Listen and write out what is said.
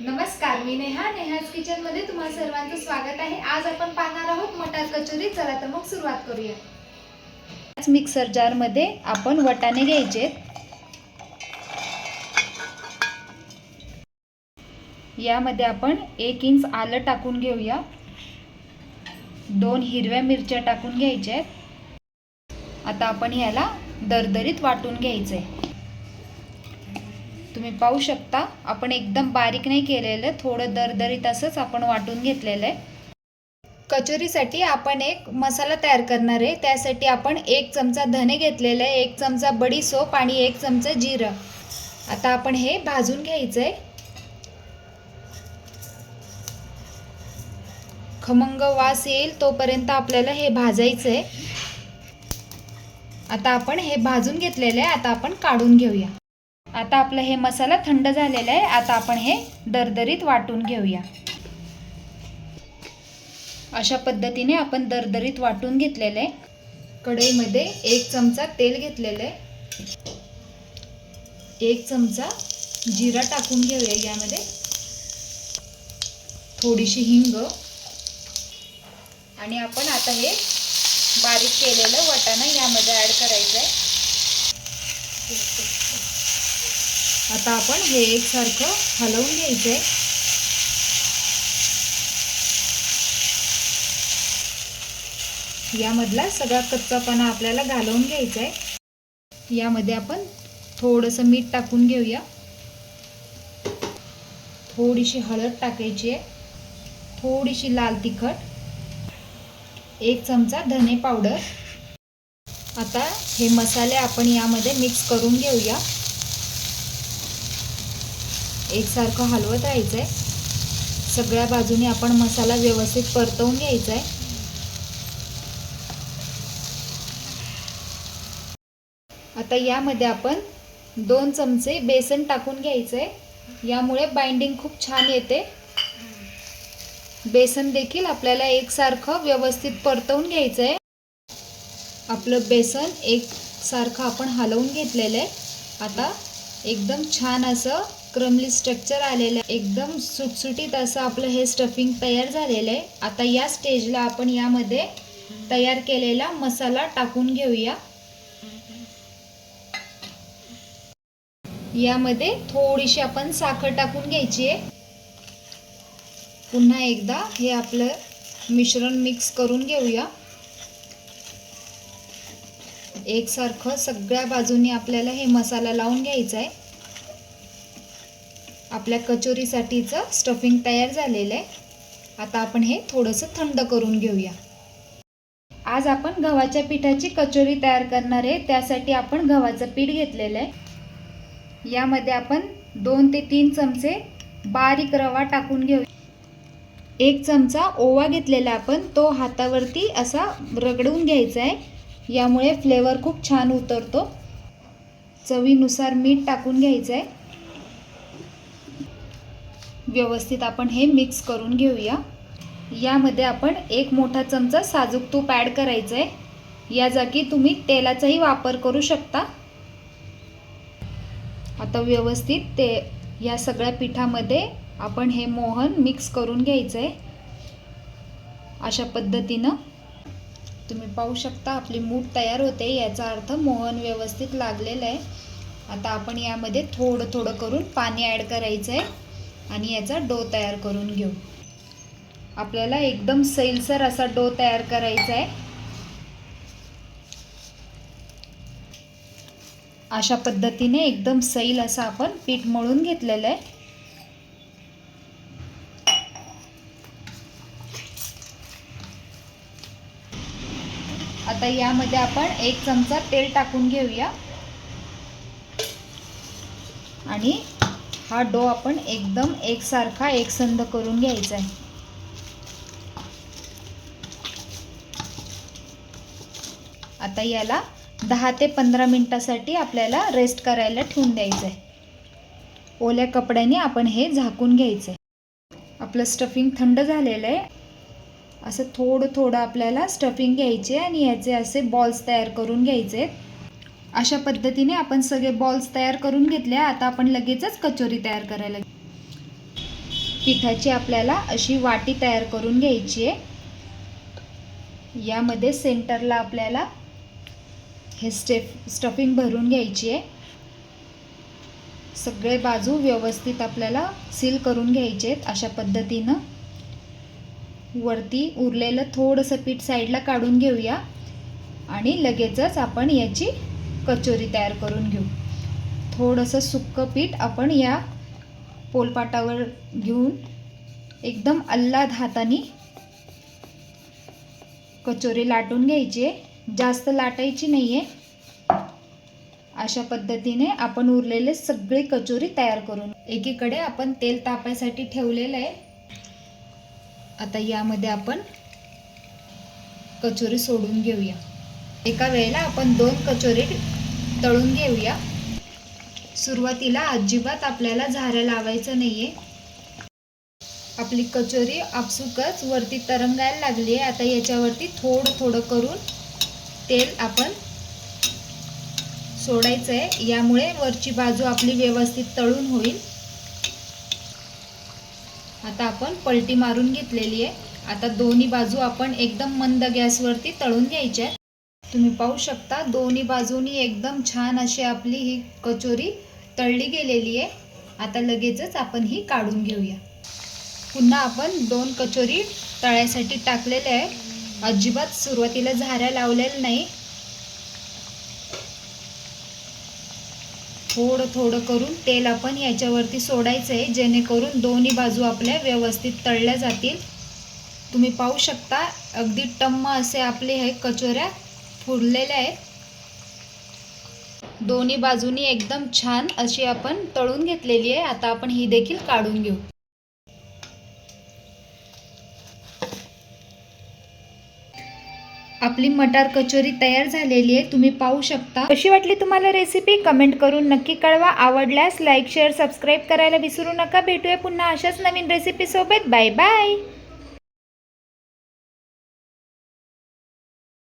नमस्कार मी नेहा. नेहाज किचनमध्ये तुम्हा सर्वांचं स्वागत आहे. आज आपण पाहणार आहोत मटार कचोरी. चला तर मग सुरुवात करूया. आज मिक्सर जारमध्ये आपण वटाणे घ्यायचे यामध्ये आपण एक इंच आलं टाकून घेऊया. दोन हिरव्या मिरच्या टाकून घ्यायच्या आहेत. आता आपण याला दरदरीत वाटून घ्यायचं आहे तुम्ही पाहू शकता. आपण एकदम बारीक नाही केलेलं थोडं दरदरीत असंच आपण वाटून घेतलेलं आहे. कचोरीसाठी आपण एक मसाला तयार करणार आहे. त्यासाठी आपण एक चमचा धने घेतलेलं आहे एक चमचा बडी सोप आणि एक चमचा जिरं. आता आपण हे भाजून घ्यायचं आहे खमंग वास येईल तोपर्यंत आपल्याला हे भाजायचं आहे आता आपण हे भाजून घेतलेलं आहे. आता आपण काढून घेऊया. आता आपलं हे मसाला थंड झालेला आहे. आता आपण हे दरदरीत वाटून घेऊया. अशा पद्धतीने आपण दरदरीत वाटून घेतलेलं आहे. कढईमध्ये एक चमचा तेल घेतलेलं आहे. एक चमचा जिरा टाकून घेऊया यामध्ये. थोडीशी हिंग. आणि आपण आता हे बारीक केलेलं वाटाणा यामध्ये ॲड करायचं आहे. आता आपण हे एकसारखं हलवून घ्यायचं आहे यामधला सगळा कच्चापणा आपल्याला घालवून घ्यायचा आहे यामध्ये आपण थोडंसं मीठ टाकून घेऊया. थोडीशी हळद टाकायची आहे. थोडीशी लाल तिखट. एक चमचा धने पावडर. आता हे मसाले आपण यामध्ये मिक्स करून घेऊया. एकसारखं हलवत राहायचं आहे सगळ्या बाजूने आपण मसाला व्यवस्थित परतवून घ्यायचा आहे आता यामध्ये आपण दोन चमचे बेसन टाकून घ्यायचं आहे यामुळे बाइंडिंग खूप छान येते. बेसन देखील आपल्याला एकसारखं व्यवस्थित परतवून घ्यायचं आहे आपलं बेसन एकसारखं आपण हलवून घेतलेलं आहे आता एकदम छान असं क्रमली स्ट्रक्चर आलेलं आहे. एकदम सुटसुटीत असं आपलं हे स्टफिंग तयार झालेलं आहे. आता या स्टेजला आपण यामध्ये तयार केलेला मसाला टाकून घेऊया. यामध्ये थोडीशी आपण साखर टाकून घ्यायची आहे. पुन्हा एकदा हे आपलं मिश्रण मिक्स करून घेऊया. एकसारखं सगळ्या बाजूनी आपल्याला हे मसाला लावून घ्यायचा आहे. आपल्या कचोरीसाठीचं स्टफिंग तयार झालेलं आहे. आता आपण हे थोडंसं थंड करून घेऊया. आज आपण गव्हाच्या पिठाची कचोरी तयार करणार आहे. त्यासाठी आपण गव्हाचं पीठ घेतलेलं आहे. यामध्ये आपण दोन ते तीन चमचे बारीक रवा टाकून घेऊ. एक चमचा ओवा घेतलेला आपण. तो हातावरती असा रगडून घ्यायचा आहे. यामुळे फ्लेवर खूप छान उतरतो. चवीनुसार मीठ टाकून घ्यायचं आहे. व्यवस्थित आपण हे मिक्स करून घेऊया. यामध्ये आपण एक मोठा चमचा साजूक तूप ॲड करायचं आहे या जागी तुम्ही तेलाचाही वापर करू शकता. आता व्यवस्थित ते या सगळ्या पिठामध्ये आपण हे मोहन मिक्स करून घ्यायचं आहे अशा पद्धतीनं. तुम्ही पाहू शकता आपली मूठ तयार होते. याचा अर्थ मोहन व्यवस्थित लागलेलं आहे. आता आपण यामध्ये थोडं थोडं करून पाणी ॲड करायचं आहे आणि याचा डो तयार करून घेऊ. आपल्याला एकदम सैलसर असा डो तयार करायचा आहे. अशा पद्धतीने एकदम सैल असं आपण पीठ मळून घेतलेलं आहे. आता यामध्ये आपण एक चमचा तेल टाकून घेऊया. आणि हा डो आपण एकदम एकसारखा एकसंध करून घ्यायचा आहे. आता याला दहा ते पंधरा मिनटासाठी आपल्याला रेस्ट करायला ठेवून द्यायचं आहे ओल्या कपड्याने आपण हे झाकून घ्यायचं आहे आपलं स्टफिंग थंड झालेलं आहे. असं थोडं थोडं आपल्याला स्टफिंग घ्यायचे आणि याचे असे बॉल्स तयार करून घ्यायचे आहेत. अशा पद्धतीने आपण सगळे बॉल्स तयार करून घेतले आता आपण लगेचच कचोरी तयार करायला पिठाची आपल्याला अशी वाटी तयार करून घ्यायची आहे. यामध्ये सेंटरला आपल्याला हे स्टेफ स्टफिंग भरून घ्यायची आहे. सगळे बाजू व्यवस्थित आपल्याला सील करून घ्यायचे आहेत अशा पद्धतीनं. वरती उरलेलं थोडंसं पीठ साईडला काढून घेऊया. आणि लगेचच आपण याची कचोरी तयार करून घेऊ. थोडंसं सुक्कं पीठ आपण या पोलपाटावर घेऊन एकदम अल्लाद हाताने कचोरी लाटून घ्यायची आहे. जास्त लाटायची नाही आहे अशा पद्धतीने आपण उरलेले सगळे कचोरी तयार करून एकीकडे आपण तेल तापायसाठी ठेवलेलं आहे. आता यामध्ये आपण कचोरी सोडून घेऊया. एका वेळेला आपण दोन कचोरी तळून घेऊया. सुरुवातीला अजिबात आपल्याला झाऱ्या लावायचं नाहीये. आपली कचोरी आपसुकच वरती तरंगायला लागली आहे. आता याच्यावरती थोडं थोडं करून तेल आपण सोडायचं आहे यामुळे वरची बाजू आपली व्यवस्थित तळून होईल. आता आपण पलटी मारून घेतलेली आहे. आता दोन्ही बाजू आपण एकदम मंद गॅसवरती तळून घ्यायच्या आहे तुम्ही पाहू शकता दोन्ही बाजूनी एकदम छान अशी आपली ही कचोरी तळली गेलेली आहे. आता लगेचच आपण ही काढून घेऊया. पुन्हा आपण दोन कचोरी तळ्यासाठी टाकलेल्या आहे अजिबात सुरुवातीला झाऱ्या लावलेल्या नाही. थोडं थोडं करून तेल आपण याच्यावरती सोडायचं आहे जेणेकरून दोन्ही बाजू आपल्या व्यवस्थित तळल्या जातील. तुम्ही पाहू शकता अगदी टम्म असे आपले हे कचोऱ्या फुडलेल्या आहेत. दोन्ही बाजूनी एकदम छान अशी आपण तळून घेतलेली आहे. आता आपण ही देखील काढून घेऊ. आपली मटार कचोरी तयार झालेली आहे. तुम्ही पाहू शकता. कशी वाटली तुम्हाला रेसिपी कमेंट करून नक्की कळवा. आवडल्यास लाईक शेअर सबस्क्राईब करायला विसरू नका. भेटूया पुन्हा अशाच नवीन रेसिपी सोबत. Bye bye